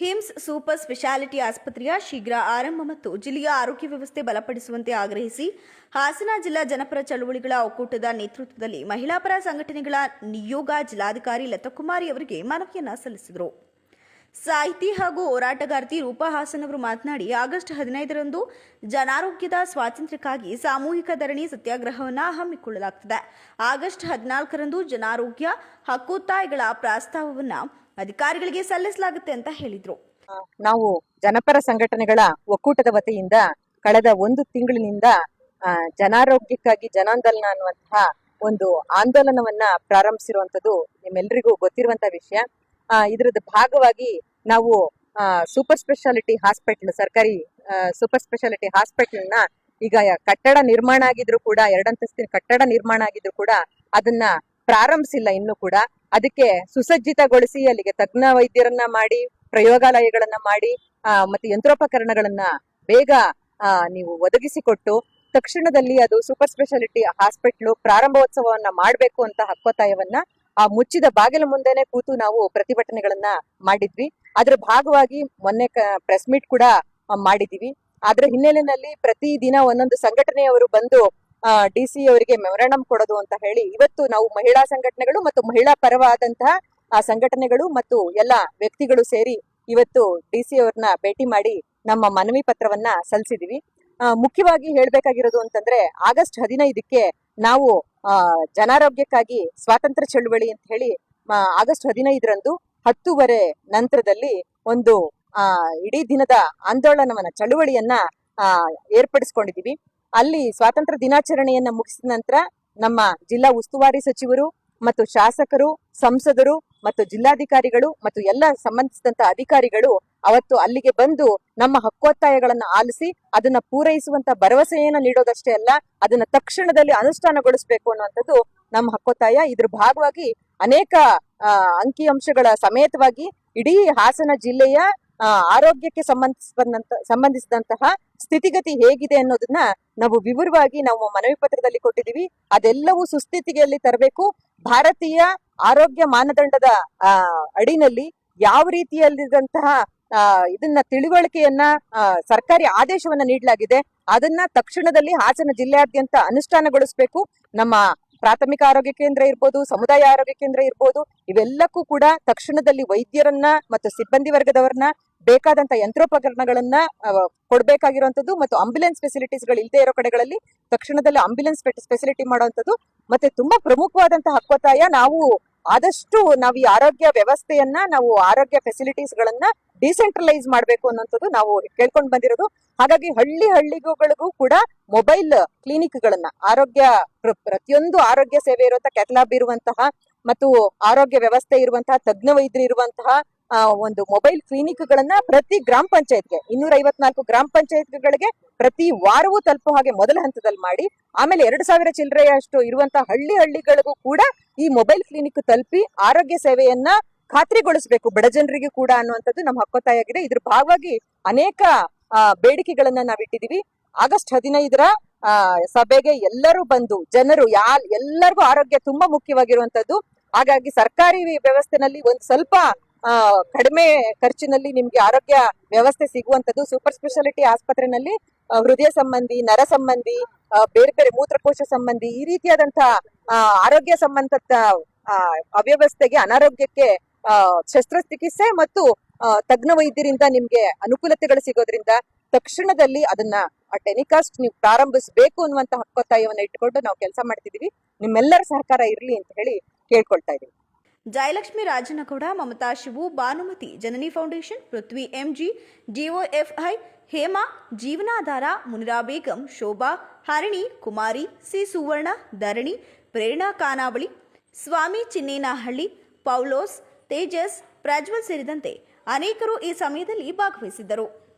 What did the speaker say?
Hymns super speciality ಆಸ್ಪತ್ರೆಯ ಶೀಘ್ರ ಆರಂಭ ಮತ್ತು ಜಿಲ್ಲೆಯ ಆರೋಗ್ಯ ವ್ಯವಸ್ಥೆ ಬಲಪಡಿಸುವಂತೆ ಆಗ್ರಹಿಸಿ ಹಾಸನ ಜಿಲ್ಲಾ ಜನಪರ ಚಳುವಳಿಗಳ ಒಕ್ಕೂಟದ ನೇತೃತ್ವದಲ್ಲಿ ಮಹಿಳಾ ಪರ ಸಂಘಟನೆಗಳ ನಿಯೋಗ ಜಿಲ್ಲಾಧಿಕಾರಿ ಲತಕುಮಾರಿ ಅವರಿಗೆ ಮನವಿಯನ್ನು ಸಲ್ಲಿಸಿದರು. ಸಾಹಿತಿ ಹಾಗೂ ಹೋರಾಟಗಾರ್ತಿ ರೂಪಾ ಹಾಸನ್ ಅವರು ಮಾತನಾಡಿ, ಆಗಸ್ಟ್ ಹದಿನೈದರಂದು ಜನಾರೋಗ್ಯದ ಸ್ವಾತಂತ್ರ್ಯಕ್ಕಾಗಿ ಸಾಮೂಹಿಕ ಧರಣಿ ಸತ್ಯಾಗ್ರಹವನ್ನು ಹಮ್ಮಿಕೊಳ್ಳಲಾಗುತ್ತದೆ ಆಗಸ್ಟ್ ಹದಿನಾಲ್ಕರಂದು ಜನಾರೋಗ್ಯ ಹಕ್ಕೊತ್ತಾಯಗಳ ಪ್ರಸ್ತಾವವನ್ನು ಅಧಿಕಾರಿಗಳಿಗೆ ಸಲ್ಲಿಸಲಾಗುತ್ತೆ ಅಂತ ಹೇಳಿದ್ರು. ನಾವು ಜನಪರ ಸಂಘಟನೆಗಳ ಒಕ್ಕೂಟದ ವತಿಯಿಂದ ಕಳೆದ ಒಂದು ತಿಂಗಳಿನಿಂದ ಜನಾರೋಗ್ಯಕ್ಕಾಗಿ ಜನಾಂದೋಲನ ಅನ್ನುವಂತಹ ಒಂದು ಆಂದೋಲನವನ್ನ ಪ್ರಾರಂಭಿಸಿರುವಂತದ್ದು ನಿಮ್ಮೆಲ್ಲರಿಗೂ ಗೊತ್ತಿರುವಂತಹ ವಿಷಯ. ಇದರದ ಭಾಗವಾಗಿ ನಾವು ಸೂಪರ್ ಸ್ಪೆಷಾಲಿಟಿ ಹಾಸ್ಪಿಟಲ್ ಸರ್ಕಾರಿ ಸೂಪರ್ ಸ್ಪೆಷಾಲಿಟಿ ಹಾಸ್ಪಿಟಲ್ನ ಈಗ ಕಟ್ಟಡ ನಿರ್ಮಾಣ ಆಗಿದ್ರು ಕೂಡ, ಎರಡಂತಸ್ತಿನ ಕಟ್ಟಡ ನಿರ್ಮಾಣ ಆಗಿದ್ರು ಕೂಡ ಅದನ್ನ ಪ್ರಾರಂಭಿಸಿಲ್ಲ ಇನ್ನು ಕೂಡ. ಅದಕ್ಕೆ ಸುಸಜ್ಜಿತಗೊಳಿಸಿ ಅಲ್ಲಿಗೆ ತಜ್ಞ ವೈದ್ಯರನ್ನ ಮಾಡಿ ಪ್ರಯೋಗಾಲಯಗಳನ್ನ ಮಾಡಿ ಆ, ಮತ್ತೆ ಯಂತ್ರೋಪಕರಣಗಳನ್ನ ಬೇಗ ನೀವು ಒದಗಿಸಿಕೊಟ್ಟು ತಕ್ಷಣದಲ್ಲಿ ಅದು ಸೂಪರ್ ಸ್ಪೆಷಾಲಿಟಿ ಹಾಸ್ಪಿಟ್ಲು ಪ್ರಾರಂಭೋತ್ಸವವನ್ನ ಮಾಡಬೇಕು ಅಂತ ಹಕ್ಕೊತ್ತಾಯವನ್ನ ಆ ಮುಚ್ಚಿದ ಬಾಗಿಲ ಮುಂದೆನೆ ಕೂತು ನಾವು ಪ್ರತಿಭಟನೆಗಳನ್ನ ಮಾಡಿದ್ವಿ. ಅದ್ರ ಭಾಗವಾಗಿ ಮೊನ್ನೆ ಪ್ರೆಸ್ ಮೀಟ್ ಕೂಡ ಮಾಡಿದೀವಿ. ಅದ್ರ ಹಿನ್ನೆಲೆಯಲ್ಲಿ ಪ್ರತಿ ದಿನ ಒಂದೊಂದು ಸಂಘಟನೆಯವರು ಬಂದು ಡಿ ಸಿ ಅವರಿಗೆ ಮೆಮೊರಾಂಡಮ್ ಕೊಡೋದು ಅಂತ ಹೇಳಿ ಇವತ್ತು ನಾವು ಮಹಿಳಾ ಸಂಘಟನೆಗಳು ಮತ್ತು ಮಹಿಳಾ ಪರವಾದಂತಹ ಆ ಸಂಘಟನೆಗಳು ಮತ್ತು ಎಲ್ಲ ವ್ಯಕ್ತಿಗಳು ಸೇರಿ ಇವತ್ತು ಡಿ ಸಿ ಅವ್ರನ್ನ ಭೇಟಿ ಮಾಡಿ ನಮ್ಮ ಮನವಿ ಪತ್ರವನ್ನ ಸಲ್ಲಿಸಿದೀವಿ. ಮುಖ್ಯವಾಗಿ ಹೇಳ್ಬೇಕಾಗಿರೋದು ಅಂತಂದ್ರೆ ಆಗಸ್ಟ್ ಹದಿನೈದಕ್ಕೆ ನಾವು ಜನಾರೋಗ್ಯಕ್ಕಾಗಿ ಸ್ವಾತಂತ್ರ್ಯ ಚಳುವಳಿ ಅಂತ ಹೇಳಿ ಆಗಸ್ಟ್ ಹದಿನೈದರಂದು ಹತ್ತೂವರೆ ನಂತರದಲ್ಲಿ ಒಂದು, ಆ, ಇಡೀ ದಿನದ ಆಂದೋಲನವನ್ನ, ಚಳುವಳಿಯನ್ನ ಏರ್ಪಡಿಸ್ಕೊಂಡಿದೀವಿ. ಅಲ್ಲಿ ಸ್ವಾತಂತ್ರ್ಯ ದಿನಾಚರಣೆಯನ್ನ ಮುಗಿಸಿದ ನಂತರ ನಮ್ಮ ಜಿಲ್ಲಾ ಉಸ್ತುವಾರಿ ಸಚಿವರು ಮತ್ತು ಶಾಸಕರು, ಸಂಸದರು ಮತ್ತು ಜಿಲ್ಲಾಧಿಕಾರಿಗಳು ಮತ್ತು ಎಲ್ಲ ಸಂಬಂಧಿಸಿದಂತ ಅಧಿಕಾರಿಗಳು ಅವತ್ತು ಅಲ್ಲಿಗೆ ಬಂದು ನಮ್ಮ ಹಕ್ಕೊತ್ತಾಯಗಳನ್ನ ಆಲಿಸಿ ಅದನ್ನ ಪೂರೈಸುವಂತ ಭರವಸೆಯನ್ನ ನೀಡೋದಷ್ಟೇ ಅಲ್ಲ, ಅದನ್ನ ತಕ್ಷಣದಲ್ಲಿ ಅನುಷ್ಠಾನಗೊಳಿಸಬೇಕು ಅನ್ನುವಂಥದ್ದು ನಮ್ಮ ಹಕ್ಕೊತ್ತಾಯ. ಇದ್ರ ಭಾಗವಾಗಿ ಅನೇಕ ಅಂಕಿಅಂಶಗಳ ಸಮೇತವಾಗಿ ಇಡೀ ಹಾಸನ ಜಿಲ್ಲೆಯ ಆರೋಗ್ಯಕ್ಕೆ ಸಂಬಂಧಿಸಿದಂತ, ಸಂಬಂಧಿಸಿದಂತಹ ಸ್ಥಿತಿಗತಿ ಹೇಗಿದೆ ಅನ್ನೋದನ್ನ ನಾವು ವಿವರವಾಗಿ ನಾವು ಮನವಿ ಪತ್ರದಲ್ಲಿ ಕೊಟ್ಟಿದೀವಿ ಅದೆಲ್ಲವೂ ಸುಸ್ಥಿತಿಗೆಯಲ್ಲಿ ತರಬೇಕು. ಭಾರತೀಯ ಆರೋಗ್ಯ ಮಾನದಂಡದ ಅಡಿನಲ್ಲಿ ಯಾವ ರೀತಿಯಲ್ಲಿದ್ದಂತಹ ಇದನ್ನ ತಿಳುವಳಿಕೆಯನ್ನ ಸರ್ಕಾರಿ ಆದೇಶವನ್ನ ನೀಡಲಾಗಿದೆ. ಅದನ್ನ ತಕ್ಷಣದಲ್ಲಿ ಹಾಸನ ಜಿಲ್ಲೆಯಾದ್ಯಂತ ಅನುಷ್ಠಾನಗೊಳಿಸಬೇಕು. ನಮ್ಮ ಪ್ರಾಥಮಿಕ ಆರೋಗ್ಯ ಕೇಂದ್ರ ಇರ್ಬೋದು, ಸಮುದಾಯ ಆರೋಗ್ಯ ಕೇಂದ್ರ ಇರ್ಬೋದು, ಇವೆಲ್ಲಕ್ಕೂ ಕೂಡ ತಕ್ಷಣದಲ್ಲಿ ವೈದ್ಯರನ್ನ ಮತ್ತು ಸಿಬ್ಬಂದಿ ವರ್ಗದವರನ್ನ ಬೇಕಾದಂತ ಯಂತ್ರೋಪಕರಣಗಳನ್ನ ಕೊಡಬೇಕಾಗಿರುವಂಥದ್ದು ಮತ್ತು ಆಂಬ್ಯುಲೆನ್ಸ್ ಫೆಸಿಲಿಟೀಸ್ಗಳು ಇಲ್ಲದೆ ಇರೋ ಕಡೆಗಳಲ್ಲಿ ತಕ್ಷಣದಲ್ಲಿ ಆಂಬ್ಯುಲೆನ್ಸ್ ಫೆಸಿಲಿಟಿ ಮಾಡುವಂಥದ್ದು ಮತ್ತೆ ತುಂಬಾ ಪ್ರಮುಖವಾದಂತಹ ಹಕ್ಕೊತ್ತಾಯ. ನಾವು ಆದಷ್ಟು ನಾವು ಈ ಆರೋಗ್ಯ ವ್ಯವಸ್ಥೆಯನ್ನ, ನಾವು ಆರೋಗ್ಯ ಫೆಸಿಲಿಟೀಸ್ ಗಳನ್ನ ಡಿಸೆಂಟ್ರಲೈಸ್ ಮಾಡಬೇಕು ಅನ್ನೋಂಥದ್ದು ನಾವು ಕೇಳ್ಕೊಂಡು ಬಂದಿರೋದು. ಹಾಗಾಗಿ ಹಳ್ಳಿ ಹಳ್ಳಿಗಳಿಗೂ ಕೂಡ ಮೊಬೈಲ್ ಕ್ಲಿನಿಕ್ ಗಳನ್ನ ಆರೋಗ್ಯ ಪ್ರ- ಪ್ರತಿಯೊಂದು ಆರೋಗ್ಯ ಸೇವೆ ಇರುವಂತಹ ಕೆಟಲಾಬ್ ಇರುವಂತಹ ಮತ್ತು ಆರೋಗ್ಯ ವ್ಯವಸ್ಥೆ ಇರುವಂತಹ, ತಜ್ಞ ವೈದ್ಯರು ಇರುವಂತಹ ಒಂದು ಮೊಬೈಲ್ ಕ್ಲಿನಿಕ್ ಗಳನ್ನ ಪ್ರತಿ ಗ್ರಾಮ ಪಂಚಾಯತ್ಗೆ ಇನ್ನೂರ ಐವತ್ನಾಲ್ಕು ಗ್ರಾಮ ಪಂಚಾಯತ್ಗಳಿಗೆ ಪ್ರತಿ ವಾರವೂ ತಲುಪೋ ಹಾಗೆ ಮೊದಲ ಹಂತದಲ್ಲಿ ಮಾಡಿ, ಆಮೇಲೆ ಎರಡು ಸಾವಿರ ಚಿಲ್ಲರೆಯಷ್ಟು ಇರುವಂತಹ ಹಳ್ಳಿ ಹಳ್ಳಿಗಳಿಗೂ ಕೂಡ ಈ ಮೊಬೈಲ್ ಕ್ಲಿನಿಕ್ ತಲುಪಿ ಆರೋಗ್ಯ ಸೇವೆಯನ್ನ ಖಾತ್ರಿಗೊಳಿಸಬೇಕು, ಬಡ ಜನರಿಗೆ ಕೂಡ ಅನ್ನುವಂಥದ್ದು ನಮ್ಮ ಹಕ್ಕೊತ್ತಾಯಾಗಿದೆ ಇದ್ರ ಭಾಗವಾಗಿ ಅನೇಕ ಬೇಡಿಕೆಗಳನ್ನ ನಾವು ಇಟ್ಟಿದೀವಿ. ಆಗಸ್ಟ್ ಹದಿನೈದರ ಸಭೆಗೆ ಎಲ್ಲರೂ ಬಂದು, ಜನರು ಯಾ, ಎಲ್ಲರಿಗೂ ಆರೋಗ್ಯ ತುಂಬಾ ಮುಖ್ಯವಾಗಿರುವಂತದ್ದು ಹಾಗಾಗಿ ಸರ್ಕಾರಿ ವ್ಯವಸ್ಥೆನಲ್ಲಿ ಒಂದು ಸ್ವಲ್ಪ ಕಡಿಮೆ ಖರ್ಚಿನಲ್ಲಿ ನಿಮ್ಗೆ ಆರೋಗ್ಯ ವ್ಯವಸ್ಥೆ ಸಿಗುವಂತದ್ದು ಸೂಪರ್ ಸ್ಪೆಷಾಲಿಟಿ ಆಸ್ಪತ್ರೆನಲ್ಲಿ ಆ, ಹೃದಯ ಸಂಬಂಧಿ ನರ ಸಂಬಂಧಿ ಆ, ಬೇರೆ ಬೇರೆ ಮೂತ್ರಕೋಶ ಸಂಬಂಧಿ ಈ ರೀತಿಯಾದಂತಹ ಆ, ಆರೋಗ್ಯ ಸಂಬಂಧ ಆ, ಅವ್ಯವಸ್ಥೆಗೆ ಅನಾರೋಗ್ಯಕ್ಕೆ ಆ, ಶಸ್ತ್ರಚಿಕಿತ್ಸೆ ಮತ್ತು ಆ, ತಜ್ಞ ವೈದ್ಯರಿಂದ ನಿಮ್ಗೆ ಅನುಕೂಲತೆಗಳು ಸಿಗೋದ್ರಿಂದ ತಕ್ಷಣದಲ್ಲಿ ಅದನ್ನ ಟೆನಿಕಾಸ್ಟ್ ನೀವು ಪ್ರಾರಂಭಿಸಬೇಕು ಅನ್ನುವಂತ ಹಕ್ಕೊತ್ತಾಯವನ್ನು ಇಟ್ಕೊಂಡು ನಾವು ಕೆಲಸ ಮಾಡ್ತಿದೀವಿ ನಿಮ್ಮೆಲ್ಲರ ಸಹಕಾರ ಇರ್ಲಿ ಅಂತ ಹೇಳಿ ಕೇಳ್ಕೊಳ್ತಾ ಇದೀವಿ Jayalakshmi Rajanagouda, Mamata Shivu, Bhanumathi, Janani Foundation, Prithvi MG DOFI Hema, Jeevanadhara, Munira Begum, Shobha, Harini, Kumari, C Suvarna, Dharani, Prerana Kanavali, Swamy Chinnenahalli, Paulose, Tejas, Prajwal ಸೇರಿದಂತೆ ಅನೇಕರು ಈ ಸಮಯದಲ್ಲಿ ಭಾಗವಹಿಸಿದ್ದರು.